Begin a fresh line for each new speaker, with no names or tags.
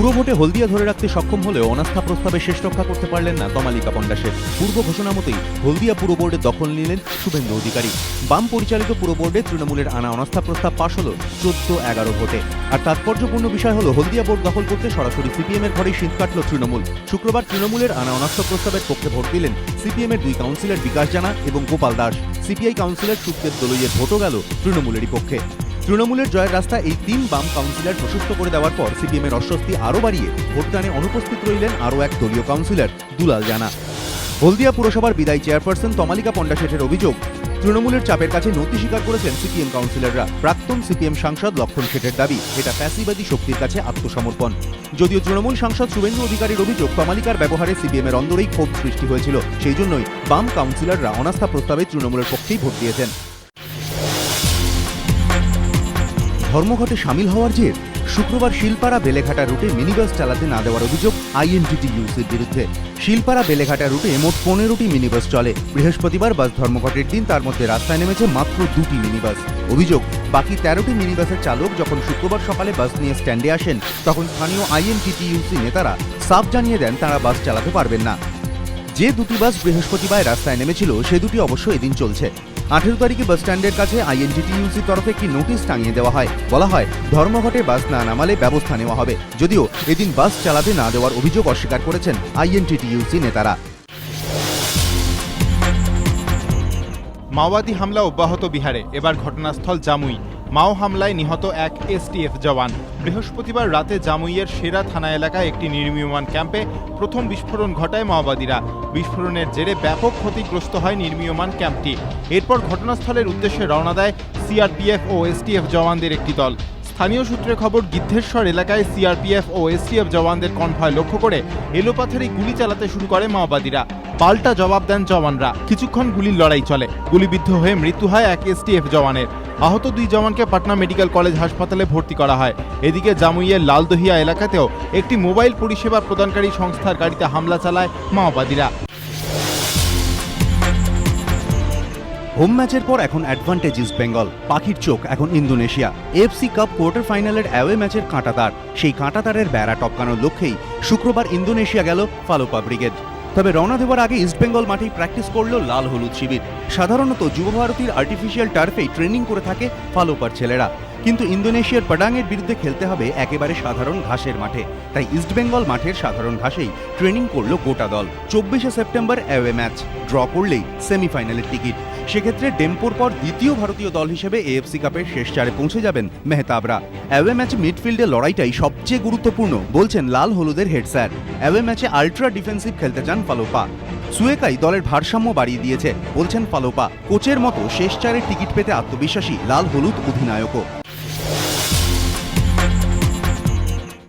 পুরো ভোটে হলদিয়া ধরে রাখতে সক্ষম হলেও অনাস্থা প্রস্তাবে শেষ রক্ষা করতে পারলেন না তমালিকা পণ্ডাসের। পূর্ব ঘোষণা মতেই হলদিয়া পুরো বোর্ডে দখল নিলেন শুভেন্দু অধিকারী। বাম পরিচালিত পুরো বোর্ডে তৃণমূলের আনা অনাস্থা প্রস্তাব পাশ হল চোদ্দ এগারো ভোটে। আর তাৎপর্যপূর্ণ বিষয় হলো হলদিয়া বোর্ড দখল করতে সরাসরি সিপিএম এর ঘরেই শীত কাটল তৃণমূল। শুক্রবার তৃণমূলের আনা অনাস্থা প্রস্তাবের পক্ষে ভোট দিলেন সিপিএম এর দুই কাউন্সিলর বিকাশ জানা এবং গোপাল দাস। সিপিআই কাউন্সিলর সুখদেব দলইয়ের ভোটও গেল তৃণমূলেরই পক্ষে। তৃণমূলের জয়ের রাস্তা এই তিন বাম কাউন্সিলর প্রশস্ত করে দেওয়ার পর সিপিএম এর অস্বস্তি আরও বাড়িয়ে ভোটদানে অনুপস্থিত রইলেন আরও এক দলীয় কাউন্সিলর, দুলাল জানা। হলদিয়া পুরসভার বিদায়ী চেয়ারপারসন তমালিকা পণ্ডা শেঠের অভিযোগ, তৃণমূলের চাপের কাছে নতি স্বীকার করেছেন সিপিএম কাউন্সিলররা। প্রাক্তন সিপিএম সাংসদ লক্ষণ শেঠের দাবি, এটা ফ্যাসিবাদী শক্তির কাছে আত্মসমর্পণ। যদিও তৃণমূল সাংসদ শুভেন্দু অধিকারীর অভিযোগ, তমালিকার ব্যবহারে সিপিএম এর অন্দরেই ক্ষোভ সৃষ্টি হয়েছিল, সেই জন্যই বাম কাউন্সিলররা অনাস্থা প্রস্তাবে তৃণমূলের পক্ষেই ভোট দিয়েছেন। ধর্মঘটে সামিল হওয়ার জের শুক্রবার শিলপাড়া বেলেঘাটা রুটে মিনিবাস চালাতে না দেওয়ার অভিযোগ আইএনটিটি ইউসির বিরুদ্ধে। শিলপাড়া বেলেঘাটা রুটে মোট পনেরোটি মিনিবাস চলে। বৃহস্পতিবার বাস ধর্মঘটের দিন তার মধ্যে রাস্তায় নেমেছে মাত্র দুটি মিনিবাস। অভিযোগ, বাকি তেরোটি মিনিবাসের চালক যখন শুক্রবার সকালে বাস নিয়ে স্ট্যান্ডে আসেন, তখন স্থানীয় আইএনটিটি ইউসি নেতারা সাফ জানিয়ে দেন তারা বাস চালাতে পারবেন না। যে দুটি বাস বৃহস্পতিবার রাস্তায় নেমেছিল, সে দুটি অবশ্য এদিন চলছে। আঠেরো তারিখে বাস স্ট্যান্ডের কাছে আইএনটিটিইউসির তরফে একটি নোটিশ টাঙিয়ে দেওয়া হয়। বলা হয়, ধর্মঘটে বাস না নামালে ব্যবস্থা নেওয়া হবে। যদিও এদিন বাস চালাতে না দেওয়ার অভিযোগ অস্বীকার করেছেন আইএনটিটিইউসি নেতারা।
মাওবাদী হামলা অব্যাহত বিহারে। এবার ঘটনাস্থল জামুই। মাও হামলায় নিহত এক এসটিএফ জওয়ান। বৃহস্পতিবার রাতে জামুইয়ের সেরা থানা এলাকায় একটি নির্মীয়মান ক্যাম্পে প্রথম বিস্ফোরণ ঘটায় মাওবাদীরা। বিস্ফোরণের জেরে ব্যাপক ক্ষতিগ্রস্ত হয় নির্মীয়মান ক্যাম্পটি। এরপর ঘটনাস্থলের উদ্দেশ্যে রওনা দেয় সিআরপিএফ ও এসটিএফ জওয়ানদের একটি দল। স্থানীয় সূত্রে খবর, গিদ্ধেশ্বর এলাকায় সিআরপিএফ ও এসটিএফ জওয়ানদের কনভয় লক্ষ্য করে এলোপাথারি গুলি চালাতে শুরু করে মাওবাদীরা। পাল্টা জবাব দেন জওয়ানরা। কিছুক্ষণ গুলির লড়াই চলে। গুলিবিদ্ধ হয়ে মৃত্যু হয় এক এসটিএফ জওয়ানের। আহত দুই জওয়ানকে পাটনা মেডিকেল কলেজ হাসপাতালে ভর্তি করা হয়। এদিকে জামুইয়ের লালদহিয়া এলাকাতেও একটি মোবাইল পরিষেবা প্রদানকারী সংস্থার গাড়িতে হামলা চালায় মাওবাদীরা।
হোম ম্যাচের পর এখন অ্যাডভান্টেজ ইস্ট বেঙ্গল পাখির চোখ এখন ইন্দোনেশিয়া এফসি কাপ কোয়ার্টার ফাইনালের অ্যাওয়ে ম্যাচের কাঁটাতার, সেই কাঁটাতারের বেড়া টপকানোর লক্ষ্যেই শুক্রবার ইন্দোনেশিয়া গেল ফালোপা ব্রিগেড তবে রওনা দেওয়ার আগে ইস্টবেঙ্গল মাঠেই প্র্যাকটিস করল লাল হলুদ শিবির। সাধারণত যুবভারতীর আর্টিফিশিয়াল টার্ফেই ট্রেনিং করে থাকে ফালোপার ছেলেরা। কিন্তু ইন্দোনেশিয়ার পাডাংয়ের বিরুদ্ধে খেলতে হবে একেবারে সাধারণ ঘাসের মাঠে। তাই ইস্টবেঙ্গল মাঠের সাধারণ ঘাসেই ট্রেনিং করল গোটা দল। চব্বিশে সেপ্টেম্বর অ্যাওয়ে ম্যাচ ড্র করলেই সেমিফাইনালের টিকিট সেক্ষেত্রে ডেম্পোর পর দ্বিতীয় ভারতীয় দল হিসেবে এএফসি কাপের শেষ চারে পৌঁছে যাবেন মেহতাবরা। অ্যাওয়ে ম্যাচে মিডফিল্ডে লড়াইটাই সবচেয়ে গুরুত্বপূর্ণ, বলছেন লাল হলুদের হেড স্যার অ্যাওয়ে ম্যাচে আলট্রা ডিফেন্সিভ খেলতে চান ফালোপা। সুয়েকাই দলের ভারসাম্য বাড়িয়ে দিয়েছে, বলছেন ফালোপা। কোচের মতো শেষ চারের টিকিট পেতে আত্মবিশ্বাসী লাল হলুদ অধিনায়কও।